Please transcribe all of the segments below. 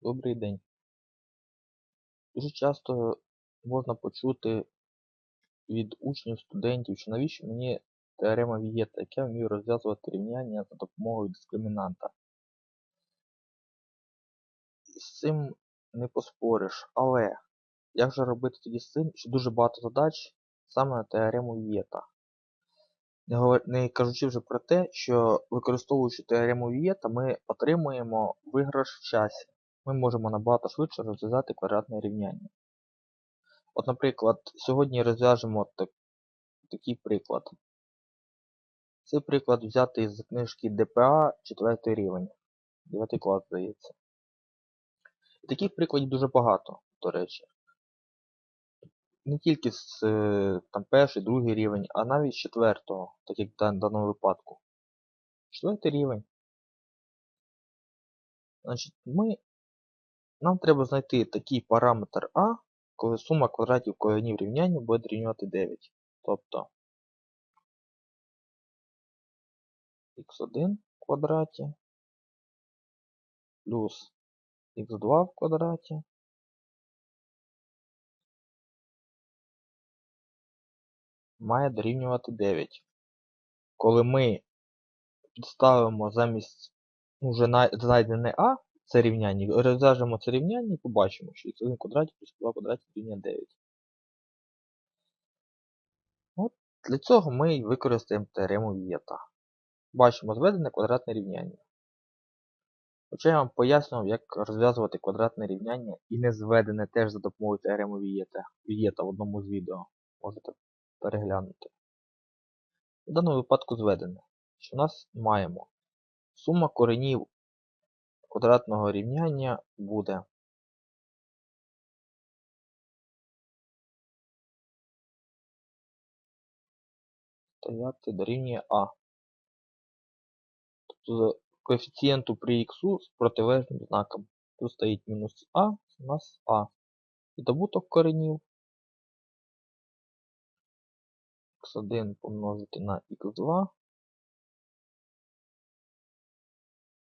Добрий день. Дуже часто можна почути від учнів, студентів, що навіщо мені теорема Вієта, як я вмію розв'язувати рівняння за допомогою дискримінанта. З цим не поспориш, але як же робити тоді з цим, що дуже багато задач саме на теорему Вієта. Не кажучи вже про те, що використовуючи теорему Вієта, ми отримуємо виграш в часі. Ми можемо набагато швидше розв'язати квадратне рівняння. От, наприклад, сьогодні розв'яжемо так... такий приклад. Цей приклад взятий з книжки ДПА 4 рівень. 9 клас, здається. І таких прикладів дуже багато, до речі. Не тільки з там, перший, другий рівень, а навіть з четвертого, так як в даному випадку. Четвертий рівень. Значить, ми, Нам треба знайти такий параметр А, коли сума квадратів коренів рівняння буде дорівнювати 9. Тобто х1 в квадраті плюс х2 в квадраті має дорівнювати 9. Коли ми підставимо замість ну, вже знайдене А, це рівняння, розв'яжемо це рівняння і побачимо, що х1 квадраті плюс 2 квадраті рівня 9. От Для цього ми використаємо теорему Вієта. Бачимо зведене квадратне рівняння. Хоча я вам пояснював, як розв'язувати квадратне рівняння і не зведене теж за допомогою теореми Вієта, Вієта в одному з відео. Можете переглянути. В даному випадку зведене, що у нас маємо сума коренів квадратного рівняння буде стояти дорівнює А. Тобто коефіцієнту при х з протилежним знаком. Тут стоїть мінус А, у нас А. І добуток коренів х1 помножити на х2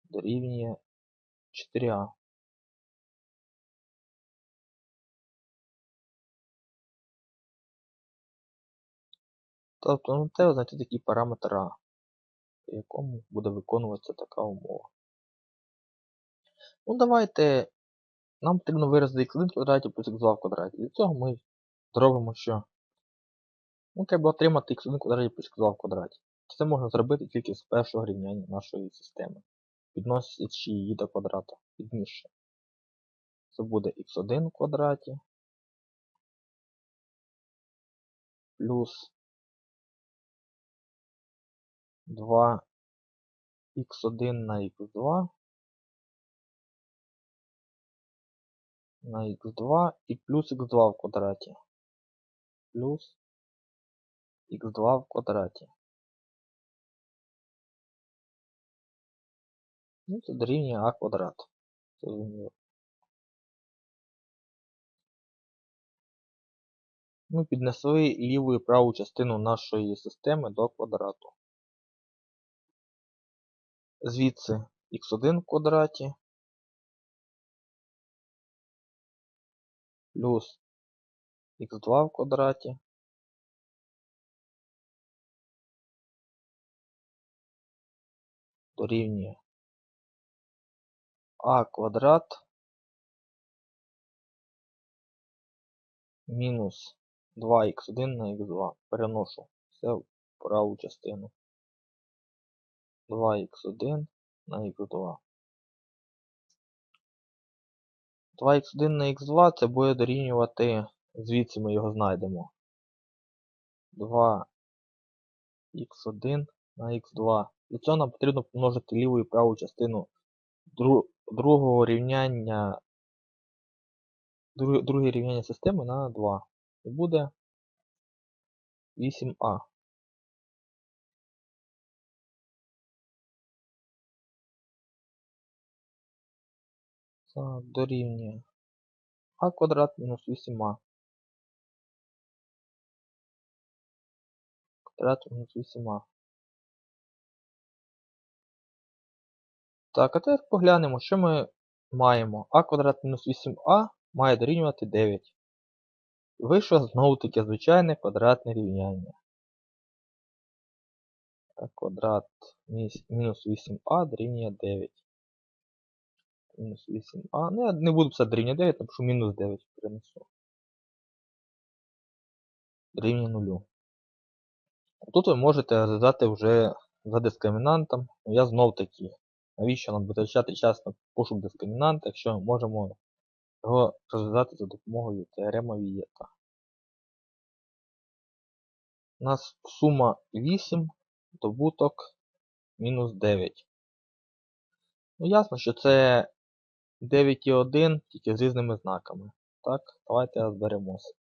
дорівнює 4а. Тобто нам треба знайти такий параметр А, по якому буде виконуватися така умова. Ну давайте нам потрібно виразити x1 в квадраті плюс x2 в квадраті. Для цього ми зробимо що? Ну, треба отримати x1 в квадраті плюс x2 в квадраті. Це можна зробити тільки з першого рівняння нашої системи, підносячи її до квадрата підніше. Це буде x1 в квадраті плюс 2 x1 на x2 на x2 і плюс x2 в квадраті. Плюс x2 в квадраті. Ну, це дорівнює а квадрат. Зрозуміло. Ми піднесли ліву і праву частину нашої системи до квадрату. Звідси х1 в квадраті плюс х2 в квадраті дорівнює а квадрат мінус 2х1 на х2. Переношу все в праву частину. 2х1 на х2. 2х1 на х2 це буде дорівнювати, звідси ми його знайдемо. 2х1 на х2. Для цього нам потрібно помножити ліву і праву частину другого рівняння друге рівняння системи на 2. І буде 8а. Це дорівнює а квадрат мінус 8а. Квадрат мінус 8а. Так, а тепер поглянемо, що ми маємо а квадрат мінус 8а має дорівнювати 9. Вийшло знову таке звичайне квадратне рівняння. А квадрат мінус 8а дорівнює 9. Мінус 8а. Ну, я не буду писати дорівнює 9, напишу мінус 9 перенесу. Дорівнює 0. Тут ви можете розв'язати вже за дискримінантом. Я знов таки, навіщо нам витрачати час на пошук дискримінанта, якщо ми можемо його розв'язати за допомогою теореми Вієта. У нас сума 8, добуток мінус 9. Ну, ясно, що це 9 і 1, тільки з різними знаками. Так, давайте розберемося.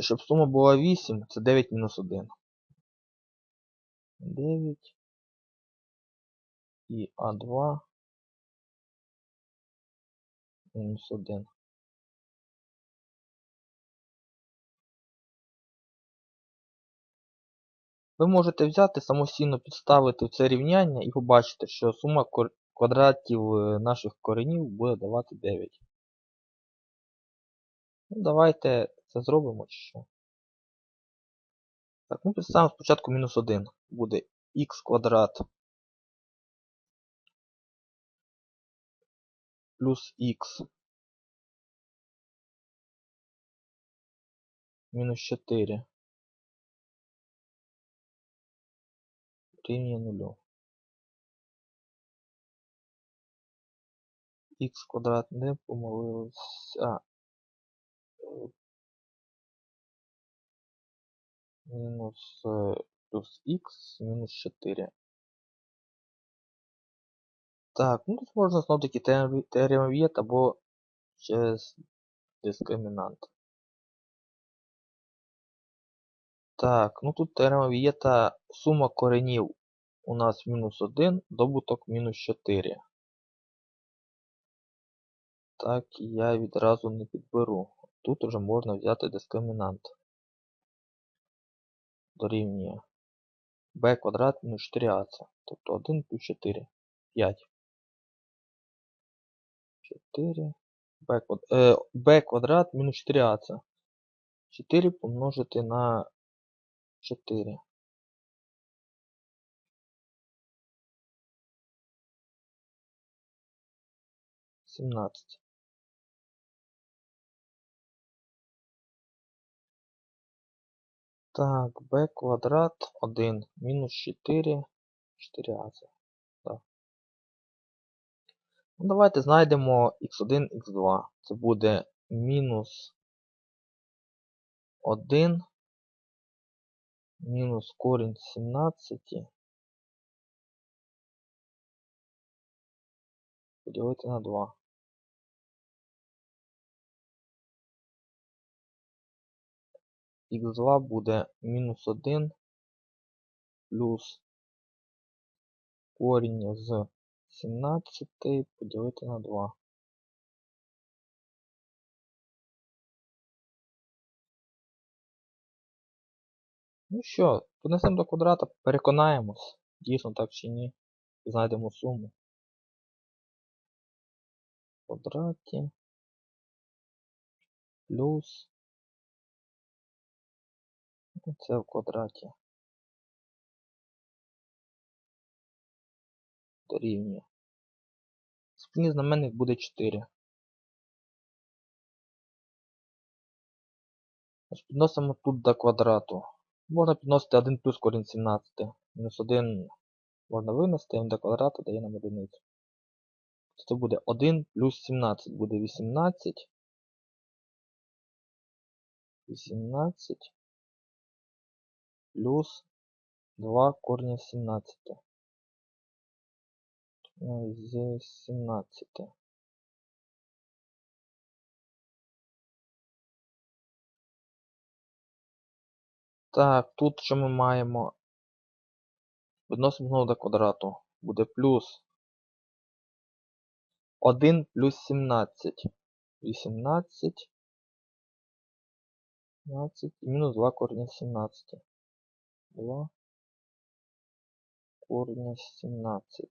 Щоб сума була 8, це 9 мінус 1. 9 і А2 мінус 1. Ви можете взяти самостійно підставити це рівняння і побачити, що сума квадратів е, наших коренів буде давати 9. Ну, Давайте це зробимо що. Так, ми підставимо спочатку мінус 1. Буде х квадрат плюс х мінус 4 рівня 0. х квадрат не помилився. Мінус е, плюс х мінус 4. Так, ну тут можна знову таки теорема Вієт або через дискримінант. Так, ну тут теорема Вієта сума коренів у нас мінус 1, добуток мінус 4. Так, я відразу не підберу. Тут вже можна взяти дискримінант. Дорівнює b квадрат мінус 4ac. Тобто 1 плюс 4. 5. 4. b квадрат, b квадрат мінус 4ac. 4 помножити на 4. Сімнадцять. Так, b квадрат 1 мінус 4. 4а. Так. Ну, давайте знайдемо x1, x2. Це буде мінус 1 мінус корінь 17 поділити на 2. х2 буде мінус 1 плюс корінь з 17 поділити на 2. Ну що, понесемо до квадрата, переконаємось, дійсно так чи ні. Знайдемо суму. В квадраті плюс це в квадраті. Дорівнює. Спільний знаменник буде 4. Підносимо тут до квадрату. Можна підносити 1 плюс корінь 17. Мінус 1 можна винести, 1 до квадрату дає нам одиницю. Це буде 1 плюс 17 буде 18. 18 плюс 2 корня 17. З 17. Так, тут що ми маємо? Відносимо знову до квадрату. Буде плюс 1 плюс 17. 18. 17 і мінус 2 корінь 17. 2 корінь 17.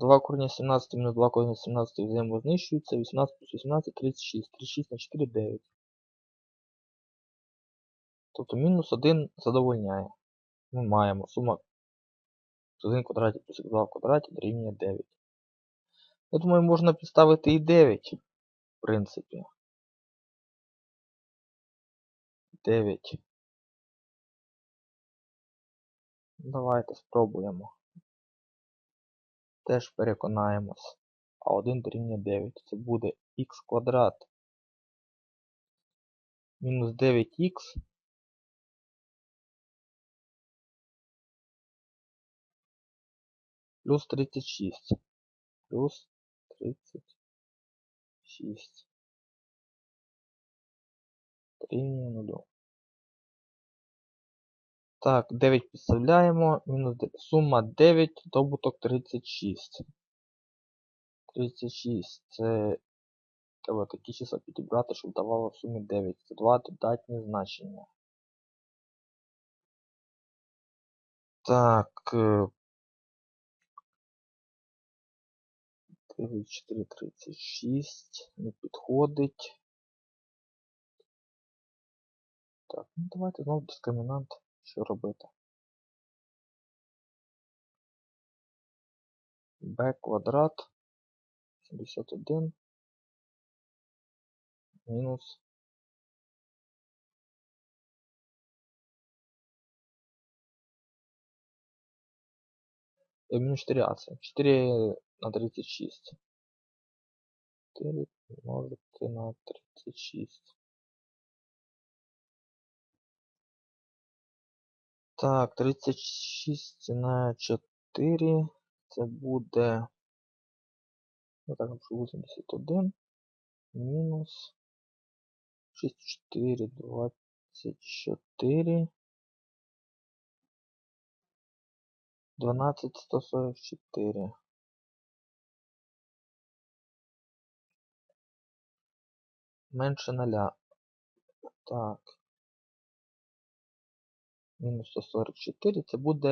2 корення 17 мінус 2 корення 17 взаємознищуються. 18 плюс 18 36. 36 на 4 9. Тобто мінус 1 задовольняє. Ми маємо сума з 1 квадраті плюс 2 в квадраті дорівнює 9. Я думаю, можна підставити і 9, в принципі. 9. Давайте спробуємо. Теж переконаємось. А 1 дорівнює 9. Це буде х квадрат мінус 9х плюс 36. Плюс 36. Дорівнює 0. Так, 9 підставляємо. Мінус де- сума 9, добуток 36. 36 це треба такі числа підібрати, щоб давало в сумі 9. Це два додатні значення. Так. е, 9, 4, 36. Не підходить. Так, ну давайте знову дискримінант. Що робити? b квадрат 71 мінус. Э, минус 4 а це 4 на 36 4 помножити на 36 так 36 на 4 це буде ну так напишу 81 мінус 64 24 12 144 менше 0 так мінус 144 це буде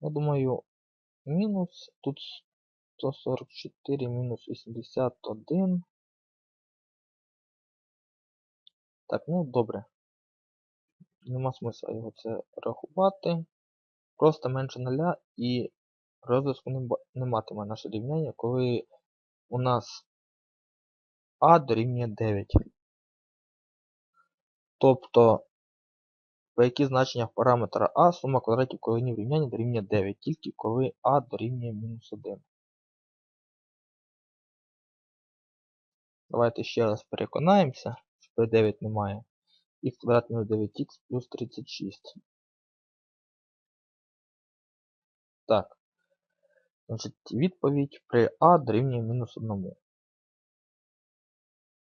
я думаю мінус тут 144 мінус 81 так ну добре. Нема смисла його це рахувати. Просто менше 0 і розв'язку не, не матиме наше рівняння коли у нас а дорівнює 9 Тобто, по яких значеннях параметра А сума квадратів коренів рівняння дорівнює 9, тільки коли А дорівнює мінус 1. Давайте ще раз переконаємося, що P9 немає. Х квадрат мінус 9х плюс 36. Так. Значить, відповідь при А дорівнює мінус 1.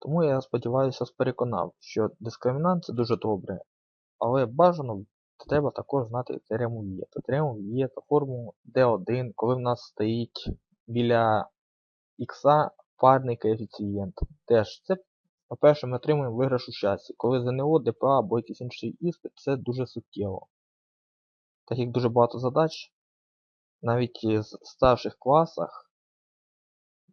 Тому я сподіваюся, переконав, що дискримінант це дуже добре. Але бажано треба також знати теорему Вієта. Теорему Вієта, формулу D1, коли в нас стоїть біля х парний коефіцієнт. Теж це, по-перше, ми отримуємо виграш у часі. Коли ЗНО, ДПА або якийсь інший іспит, це дуже суттєво. Так як дуже багато задач, навіть з старших класах,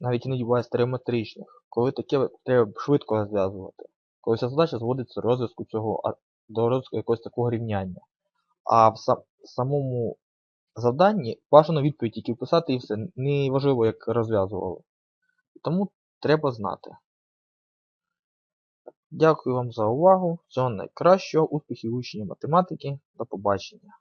навіть іноді буває стереометричних, коли таке треба швидко розв'язувати. Коли ця задача зводиться до розв'язку цього, до розв'язку якогось такого рівняння. А в сам- самому завданні бажано відповідь тільки вписати і все. Не важливо, як розв'язували. Тому треба знати. Дякую вам за увагу. Всього найкращого, успіхів у вивченні математики. До побачення.